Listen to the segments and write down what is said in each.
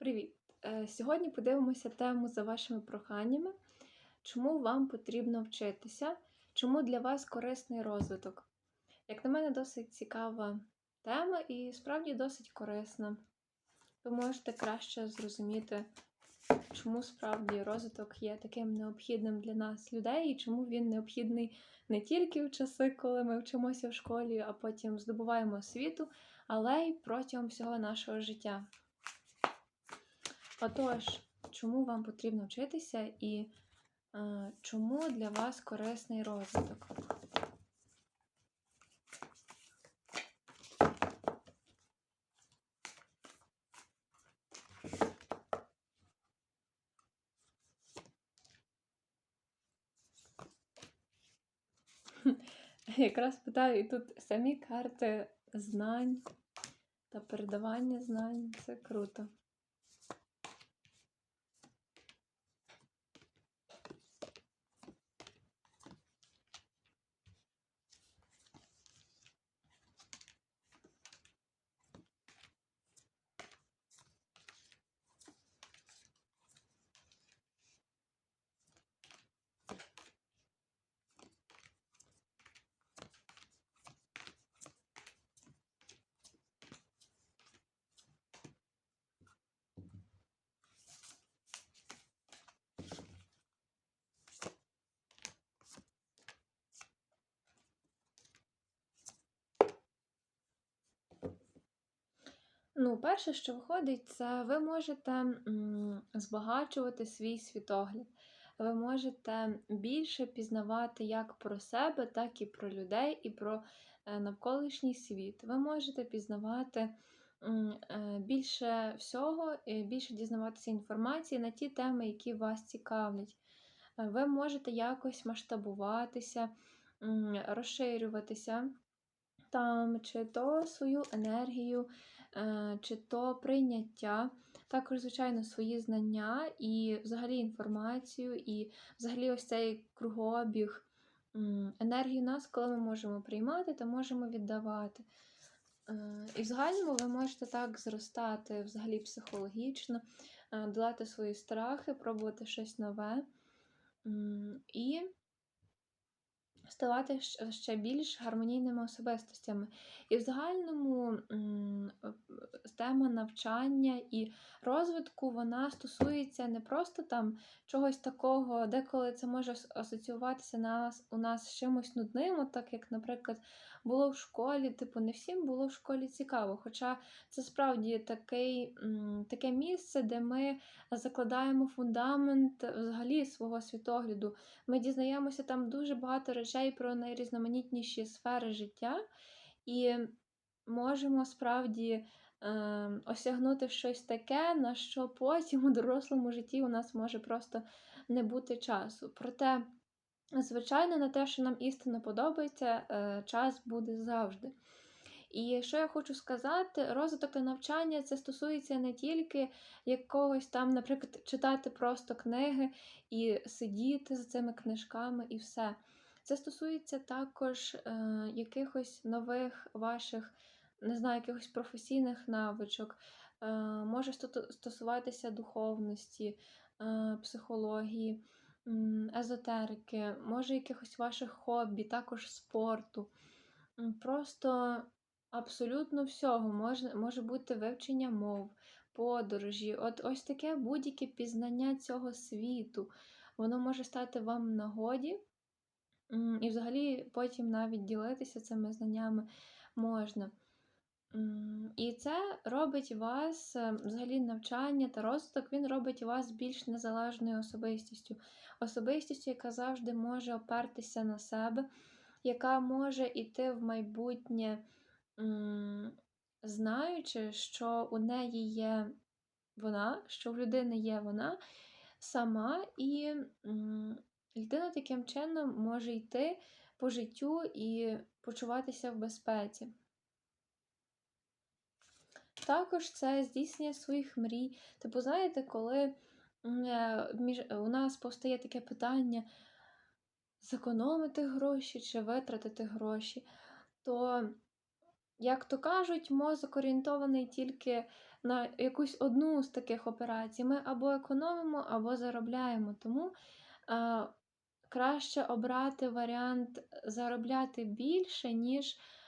Привіт! Е, Сьогодні подивимося тему за вашими проханнями. Чому вам потрібно вчитися? Чому для вас корисний розвиток? Як на мене, досить цікава тема і справді досить корисна. Ви можете краще зрозуміти, чому справді розвиток є таким необхідним для нас людей, і чому він необхідний не тільки в часи, коли ми вчимося в школі, а потім здобуваємо освіту, але й протягом всього нашого життя. Отож, чому вам потрібно вчитися і е, чому для вас корисний розвиток? Якраз питаю, і тут самі карти знань та передавання знань це круто. Ну, перше, що виходить, це ви можете збагачувати свій світогляд. Ви можете більше пізнавати як про себе, так і про людей, і про е, навколишній світ. Ви можете пізнавати е, більше всього, і більше дізнаватися інформації на ті теми, які вас цікавлять. Е, Ви можете якось масштабуватися, розширюватися там, чи то свою енергію, е, чи то прийняття, також, звичайно, свої знання і взагалі інформацію, і взагалі ось цей кругообіг енергії нас, коли ми можемо приймати, то можемо віддавати. Е, І в загальному ви можете так зростати взагалі психологічно, е, долати свої страхи, пробувати щось нове. І ставати ще більш гармонійними особистостями. І в загальному е, тема навчання і розвитку вона стосується не просто там чогось такого, деколи це може асоціюватися асоціюватися нас, у нас з чимось нудним, так як, наприклад, було в школі, типу, не всім було в школі цікаво. Хоча це справді такий, таке місце, де ми закладаємо фундамент взагалі свого світогляду. Ми дізнаємося там дуже багато речей про найрізноманітніші сфери життя і можемо справді е, осягнути щось таке, на що потім у дорослому житті у нас може просто не бути часу. Проте, звичайно, на те, що нам істинно подобається, е, час буде завжди. І що я хочу сказати, розвиток та навчання це стосується не тільки якогось там, наприклад, читати просто книги і сидіти за цими книжками і все. Це стосується також е, якихось нових ваших, не знаю, якихось професійних навичок, е, може стосуватися духовності, е, психології, езотерики, може якихось ваших хобі, також спорту. Просто абсолютно всього. Може, може бути вивчення мов, подорожі. От ось таке будь-яке пізнання цього світу. Воно може стати вам нагоді. І взагалі потім навіть ділитися цими знаннями можна. І це робить вас, е, взагалі, навчання та розвиток, він робить вас більш незалежною особистістю. Особистістю, яка завжди може опертися на себе, яка може йти в майбутнє, знаючи, що у неї є вона, що в людини є вона сама, і людина таким чином може йти по життю і почуватися в безпеці. Також це здійснення своїх мрій. Типу, знаєте, коли е, між, у нас постає таке питання зекономити гроші чи витратити гроші, то, як то кажуть, мозок орієнтований тільки на якусь одну з таких операцій. Ми або економимо, або заробляємо. Тому е, краще обрати варіант заробляти більше, ніж е,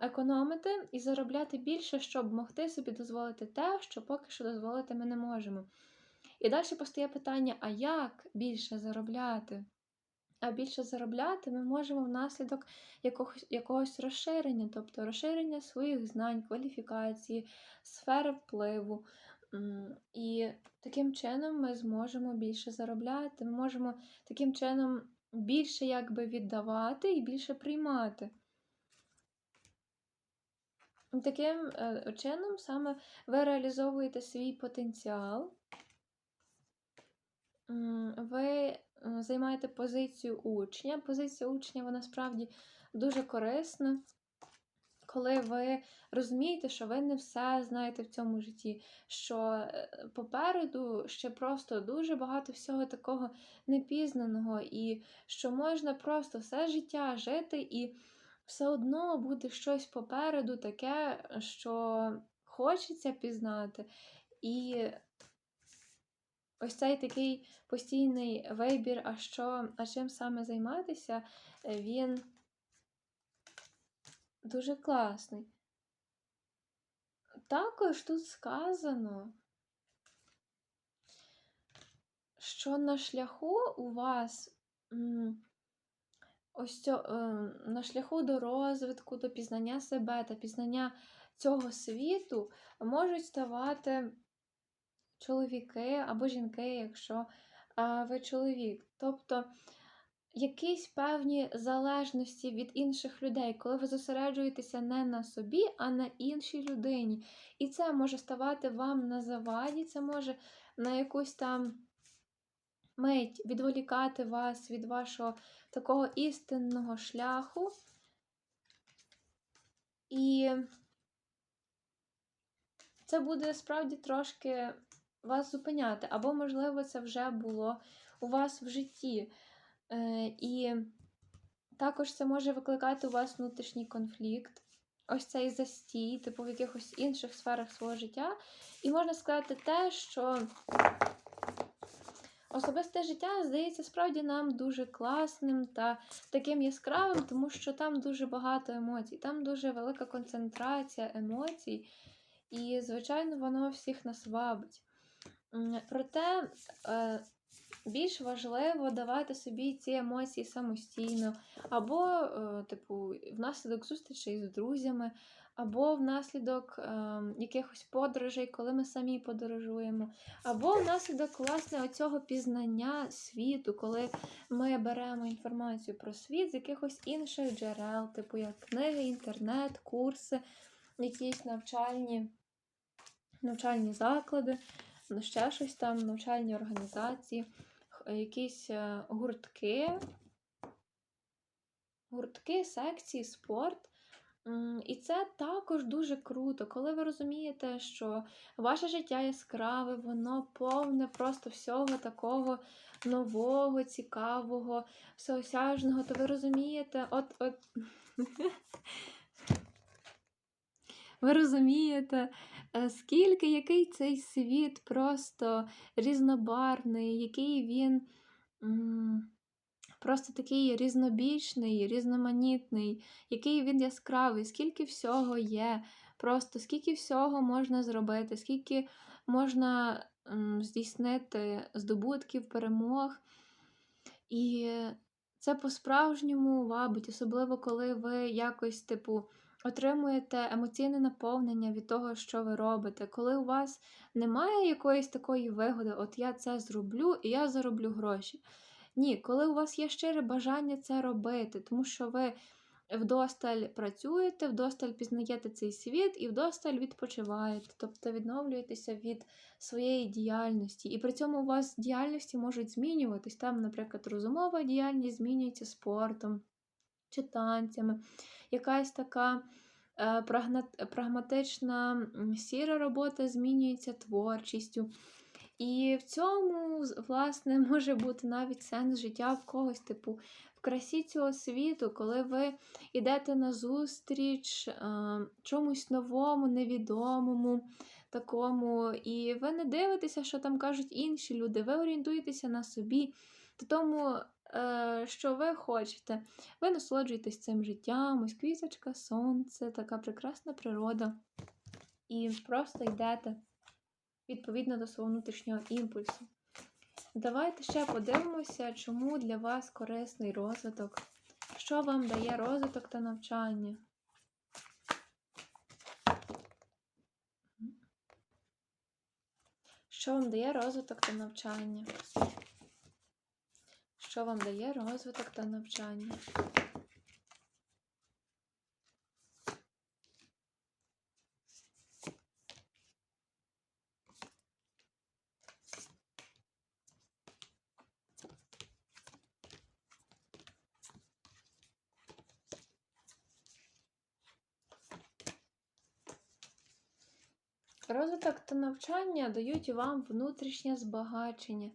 економити, і заробляти більше, щоб могти собі дозволити те, що поки що дозволити ми не можемо. І далі постає питання: а як більше заробляти? А більше заробляти ми можемо внаслідок якогось, якогось розширення, тобто розширення своїх знань, кваліфікації, сфери впливу. І таким чином ми зможемо більше заробляти, ми можемо таким чином більше якби віддавати і більше приймати. І Таким е, чином саме ви реалізовуєте свій потенціал, ви е, займаєте позицію учня. Позиція учня вона справді дуже корисна, коли ви розумієте, що ви не все знаєте в цьому житті, що е, попереду ще просто дуже багато всього такого непізнаного, і що можна просто все життя жити, і все одно буде щось попереду таке, що хочеться пізнати. І ось цей такий постійний вибір, а що, а чим саме займатися, е, він дуже класний. Також тут сказано, що на шляху у вас ось цьо, е, на шляху до розвитку, до пізнання себе та пізнання цього світу можуть ставати чоловіки або жінки, якщо а, ви чоловік. Тобто якісь певні залежності від інших людей, коли ви зосереджуєтеся не на собі, а на іншій людині. І це може ставати вам на заваді, це може на якусь там мить відволікати вас від вашого такого істинного шляху. І це буде справді трошки вас зупиняти, або, можливо, це вже було у вас в житті. Е, І також це може викликати у вас внутрішній конфлікт, ось цей застій, типу в якихось інших сферах свого життя. І можна сказати те, що особисте життя здається справді нам дуже класним та таким яскравим, тому що там дуже багато емоцій, там дуже велика концентрація емоцій, і, звичайно, воно всіх нас вабить. Проте е, більш важливо давати собі ці емоції самостійно, або, е, типу, внаслідок зустрічей з друзями, або внаслідок е, якихось подорожей, коли ми самі подорожуємо, або внаслідок власне оцього пізнання світу, коли ми беремо інформацію про світ з якихось інших джерел, типу як книги, інтернет, курси, якісь навчальні, навчальні заклади ще щось там, навчальні організації, якісь е, гуртки, гуртки, секції, спорт. І це також дуже круто, коли ви розумієте, що ваше життя яскраве, воно повне просто всього такого нового, цікавого, всеосяжного, то ви розумієте, от, от ви розумієте, е, скільки який цей світ просто різнобарвний, який він просто такий різнобічний, різноманітний, який він яскравий, скільки всього є, просто скільки всього можна зробити, скільки можна здійснити здобутків, перемог. І це по-справжньому вабить, особливо коли ви якось, типу, отримуєте емоційне наповнення від того, що ви робите. Коли у вас немає якоїсь такої вигоди, от я це зроблю і я зароблю гроші. Ні, коли у вас є щире бажання це робити, тому що ви вдосталь працюєте, вдосталь пізнаєте цей світ і вдосталь відпочиваєте, тобто відновлюєтеся від своєї діяльності. І при цьому у вас діяльності можуть змінюватись. Там, наприклад, розумова діяльність змінюється спортом чи танцями, якась така е, прагматична сіра робота змінюється творчістю. І в цьому, власне, може бути навіть сенс життя в когось, типу, в красі цього світу, коли ви йдете на зустріч е, чомусь новому, невідомому, такому, і ви не дивитеся, що там кажуть інші люди, ви орієнтуєтеся на собі, та тому, е, що ви хочете. Ви насолоджуєтесь цим життям, ось квіточка, сонце, така прекрасна природа. І просто йдете відповідно до свого внутрішнього імпульсу. Давайте ще подивимося, чому для вас корисний розвиток, що вам дає розвиток та навчання. Що вам дає розвиток та навчання? Що вам дає розвиток та навчання? Розвиток та навчання дають вам внутрішнє збагачення.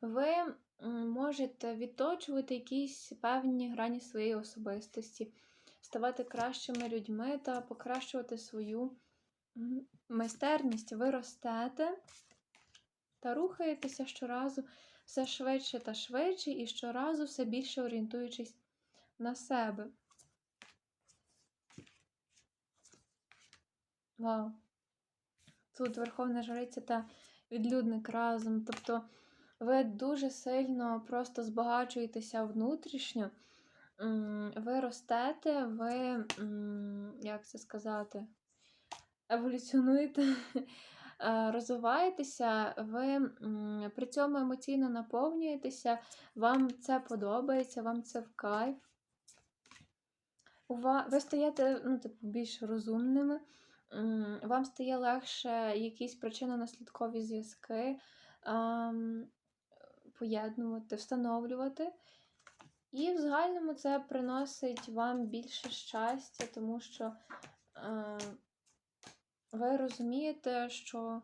Ви можете відточувати якісь певні грані своєї особистості, ставати кращими людьми та покращувати свою майстерність. Ви ростете та рухаєтеся щоразу все швидше та швидше, і щоразу все більше орієнтуючись на себе. Вау! Тут Верховна Жриця та відлюдник разом. Тобто ви дуже сильно просто збагачуєтеся внутрішньо, ви ростете, ви, як це сказати, еволюціонуєте, е, розвиваєтеся, ви при цьому емоційно наповнюєтеся, вам це подобається, вам це в кайф. Ви стаєте ну, типу, більш розумними, вам стає легше якісь причинно-наслідкові зв'язки поєднувати, встановлювати. І в загальному це приносить вам більше щастя, тому що е, ви розумієте, що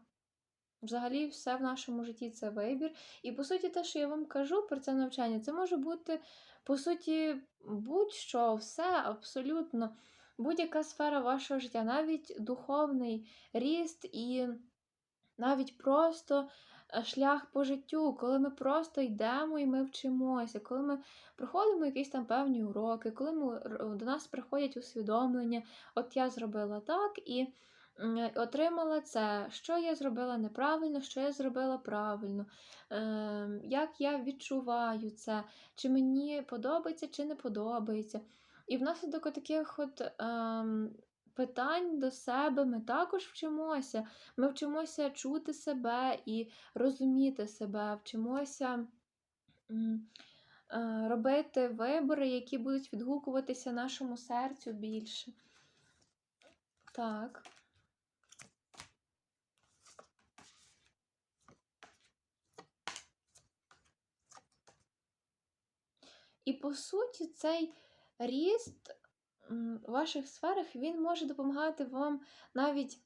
взагалі все в нашому житті це вибір. І по суті, те, що я вам кажу про це навчання, це може бути, по суті, будь-що, все абсолютно, будь-яка сфера вашого життя, навіть духовний ріст і навіть просто е, шлях по життю, коли ми просто йдемо і ми вчимося, коли ми проходимо якісь там певні уроки, коли ми, до нас приходять усвідомлення, от я зробила так і отримала це, що я зробила неправильно, що я зробила правильно, як я відчуваю це, чи мені подобається, чи не подобається. І внаслідок таких от ем, питань до себе ми також вчимося. Ми вчимося чути себе і розуміти себе, вчимося е, робити вибори, які будуть відгукуватися нашому серцю більше. Так. І по суті, цей ріст в ваших сферах він може допомагати вам навіть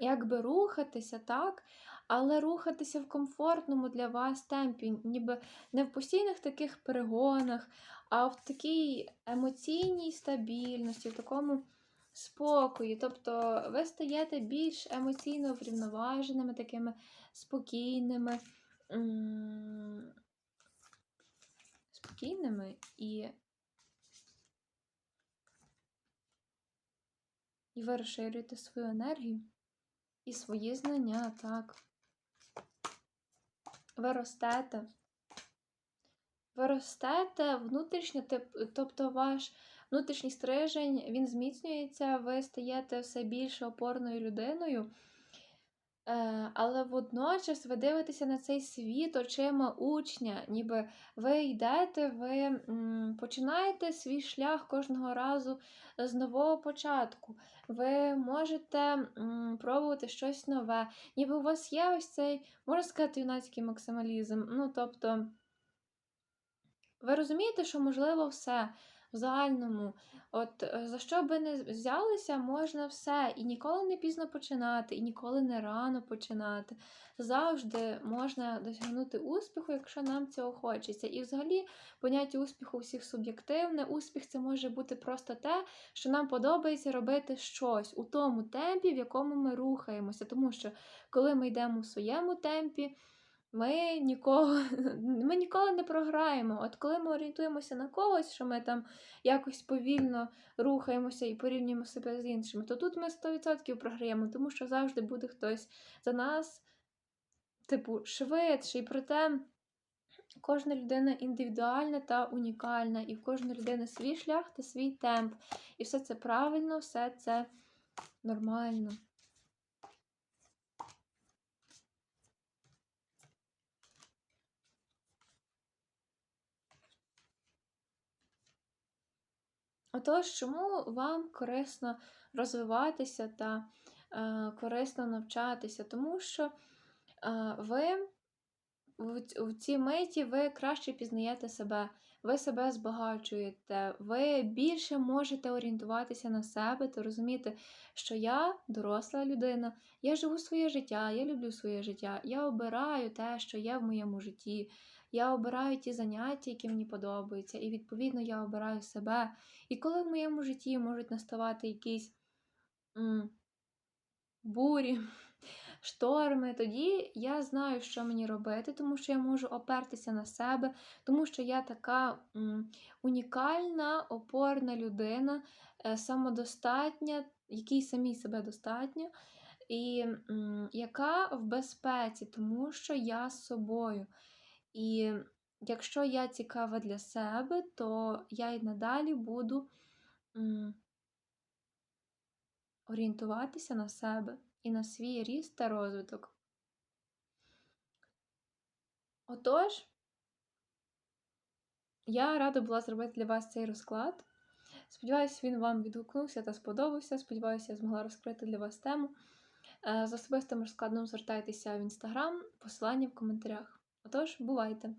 якби рухатися, так? Але рухатися в комфортному для вас темпі, ніби не в постійних таких перегонах, а в такій емоційній стабільності, в такому спокої. Тобто ви стаєте більш емоційно врівноваженими, такими спокійними, спокійними і І ви розширюєте свою енергію і свої знання, так. Ви ростете. Ви ростете внутрішньо, тобто ваш внутрішній стрижень, він зміцнюється, ви стаєте все більше опорною людиною. Е, але водночас ви дивитеся на цей світ очима учня, ніби ви йдете, ви починаєте свій шлях кожного разу з нового початку. Ви можете пробувати щось нове. Ніби у вас є ось цей, можна сказати, юнацький максималізм. Ну, тобто, ви розумієте, що можливо все. в загальному, от е, за що би не взялися, можна все. І ніколи не пізно починати, і ніколи не рано починати. Завжди можна досягнути успіху, якщо нам цього хочеться. І взагалі поняття успіху всіх суб'єктивне. Успіх це може бути просто те, що нам подобається робити щось у тому темпі, в якому ми рухаємося. Тому що коли ми йдемо у своєму темпі, ми нікого, ми ніколи не програємо. От коли ми орієнтуємося на когось, що ми там якось повільно рухаємося і порівнюємо себе з іншими, то тут ми 100% програємо, тому що завжди буде хтось за нас, типу, швидший. Проте кожна людина індивідуальна та унікальна, і в кожної людини свій шлях та свій темп. І все це правильно, все це нормально. Отож, чому вам корисно розвиватися та е, корисно навчатися? Тому що е, ви в, цій миті ви краще пізнаєте себе, ви себе збагачуєте, ви більше можете орієнтуватися на себе та розуміти, що я доросла людина, я живу своє життя, я люблю своє життя, я обираю те, що є в моєму житті. Я обираю ті заняття, які мені подобаються, і відповідно я обираю себе. І коли в моєму житті можуть наставати якісь м, бурі, шторми, тоді я знаю, що мені робити, тому що я можу опертися на себе, тому що я така м, унікальна, опорна людина, е, самодостатня, якій самій себе достатньо, і м, яка в безпеці, тому що я з собою. І якщо я цікава для себе, то я й надалі буду орієнтуватися на себе і на свій ріст та розвиток. Отож, я рада була зробити для вас цей розклад. Сподіваюся, він вам відгукнувся та сподобався. Сподіваюся, я змогла розкрити для вас тему. Е, З особистим розкладом звертайтеся в інстаграм, посилання в коментарях. Отож, бувайте!